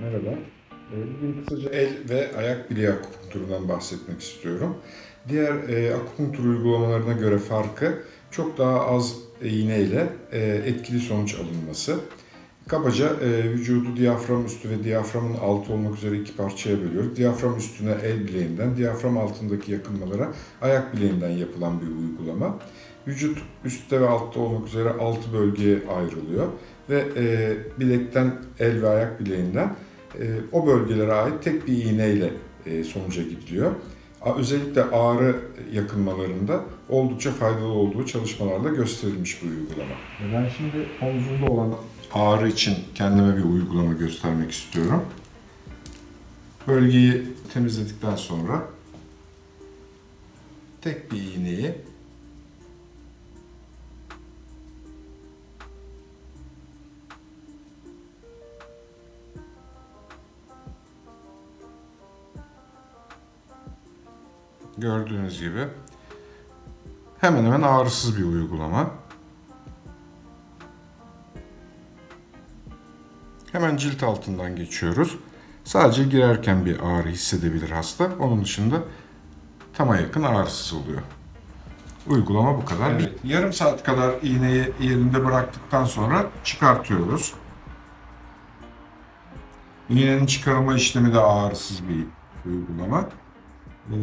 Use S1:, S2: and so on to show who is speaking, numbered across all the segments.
S1: Merhaba. Ee, Bugün kısaca el ve ayak bileği akupunkturundan bahsetmek istiyorum. Diğer e, akupunktur uygulamalarına göre farkı çok daha az iğne ile e, etkili sonuç alınması. Kabaca e, vücudu diyafram üstü ve diyaframın altı olmak üzere iki parçaya bölüyoruz. Diyafram üstüne el bileğinden, diyafram altındaki yakınmalara ayak bileğinden yapılan bir uygulama. Vücut üstte ve altta olmak üzere altı bölgeye ayrılıyor ve e, bilekten el ve ayak bileğinden e, o bölgelere ait tek bir iğneyle e, sonuca gidiliyor. Özellikle ağrı yakınmalarında oldukça faydalı olduğu çalışmalarla gösterilmiş bir uygulama. Ben şimdi omzumda olan ağrı için kendime bir uygulama göstermek istiyorum. Bölgeyi temizledikten sonra tek bir iğneyi gördüğünüz gibi hemen hemen ağrısız bir uygulama. Hemen cilt altından geçiyoruz. Sadece girerken bir ağrı hissedebilir hasta. Onun dışında tama yakın ağrısız oluyor. Uygulama bu kadar. Yarım saat kadar iğneyi yerinde bıraktıktan sonra çıkartıyoruz. İğnenin çıkarılma işlemi de ağrısız bir uygulama. Ee,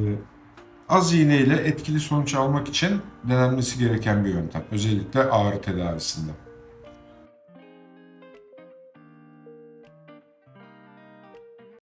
S1: az iğne ile etkili sonuç almak için denenmesi gereken bir yöntem. Özellikle ağrı tedavisinde.